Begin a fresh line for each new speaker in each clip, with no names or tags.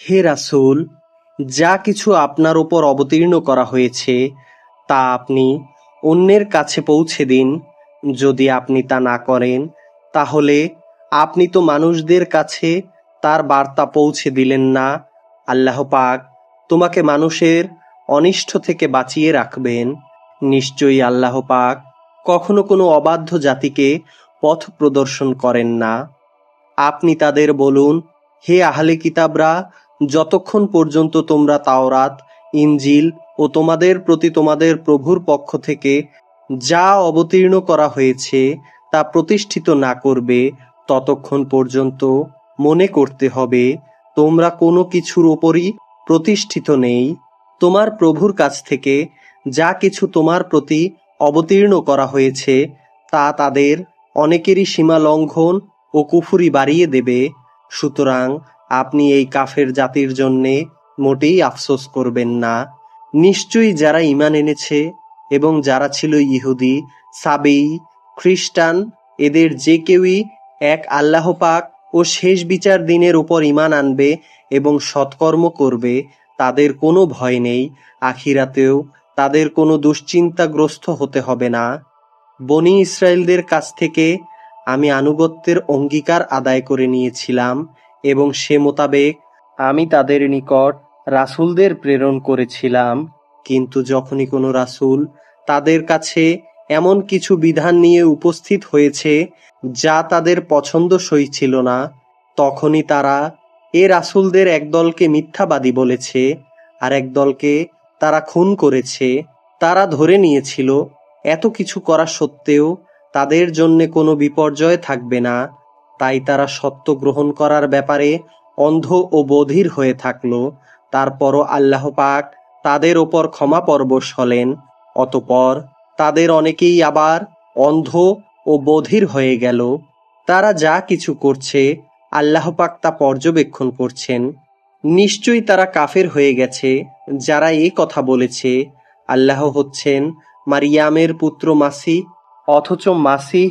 হে রাসূল, যা কিছু আপনার ওপর অবতীর্ণ করা হয়েছে, তা আপনি অন্যের কাছে পৌঁছে দিন। যদি আপনি তা না করেন, তাহলে আপনি তো মানুষদের কাছে তার বার্তা পৌঁছে দিলেন না। আল্লাহ পাক তোমাকে মানুষের অনিষ্ট থেকে বাঁচিয়ে রাখবেন। নিশ্চয়ই আল্লাহ পাক কখনো কোনো অবাধ্য জাতিকে পথ প্রদর্শন করেন না। আপনি তাদের বলুন, হে আহলে কিতাবরা যতক্ষণ পর্যন্ত তোমরা তাওরাত ইঞ্জিল ও তোমাদের প্রতি তোমাদের প্রভুর পক্ষ থেকে যা অবতীর্ণ করা হয়েছে তা প্রতিষ্ঠিত না করবে, ততক্ষণ পর্যন্ত মনে করতে হবে, তোমরা কোনো কিছুর ওপরই প্রতিষ্ঠিত নেই। তোমার প্রভুর কাছ থেকে যা কিছু তোমার প্রতি অবতীর্ণ করা হয়েছে, তা তাদের অনেকেরই সীমা লঙ্ঘন ও কুফুরি বাড়িয়ে দেবে। সুতরাং আপনি এই কাফের জাতির জন্যে মোটেই আফসোস করবেন না। নিশ্চয়ই যারা ঈমান এনেছে এবং যারা ছিল ইহুদি, সাবেই, খ্রিস্টান, এদের যে কেউই এক আল্লাহ পাক ও শেষ বিচার দিনের উপর ঈমান আনবে এবং সৎকর্ম করবে, তাদের কোনো ভয় নেই। আখিরাতেও তাদের কোনো দুশ্চিন্তাগ্রস্ত হতে হবে না। বনি ইসরায়েলদের কাছ থেকে আমি আনুগত্যের অঙ্গীকার আদায় করে নিয়েছিলাম। এবং সে মোতাবেক আমি তাদের নিকট রাসূলদের প্রেরণ করেছিলাম। কিন্তু যখনই কোনো রাসূল তাদের কাছে এমন কিছু বিধান নিয়ে উপস্থিত হয়েছে, যা তাদের পছন্দসই ছিল না, তখনই তারা এ রাসুলদের একদলকে মিথ্যাবাদী বলেছে, আর একদলকে তারা খুন করেছে। তারা ধরে নিয়েছিল, এত কিছু করা সত্ত্বেও তাদের জন্য কোনো বিপর্যয় থাকবে না। তাই তারা সত্য গ্রহণ করার ব্যাপারে অন্ধ ও বধির হয়ে থাকল। তারপরও আল্লাহ পাক তাদের ওপর ক্ষমা পরবশ হলেন। অতপর তাদের অনেকেই আবার অন্ধ ও বধির হয়ে গেল। তারা যা কিছু করছে, আল্লাহ পাক তা পর্যবেক্ষণ করছেন। নিশ্চয়ই তারা কাফের হয়ে গেছে, যারা এই কথা বলেছে। আল্লাহ হচ্ছেন মারিয়ামের পুত্র মাসি অথচ মাসি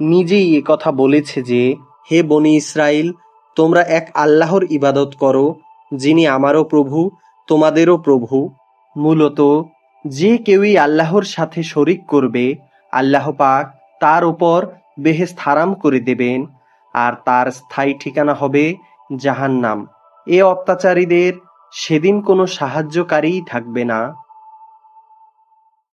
নিজেই এ কথা বলেছে যে, হে বনি ইসরাইল, তোমরা এক আল্লাহর ইবাদত করো, যিনি আমারও প্রভু, তোমাদেরও প্রভু। মূলত, যে কেউই আল্লাহর সাথে শরিক করবে, আল্লাহ পাক তার উপর বেহেস্ত হারাম করে দেবেন, আর তার স্থায়ী ঠিকানা হবে জাহান্নাম। এ অত্যাচারীদের সেদিন কোনো সাহায্যকারীই থাকবে না।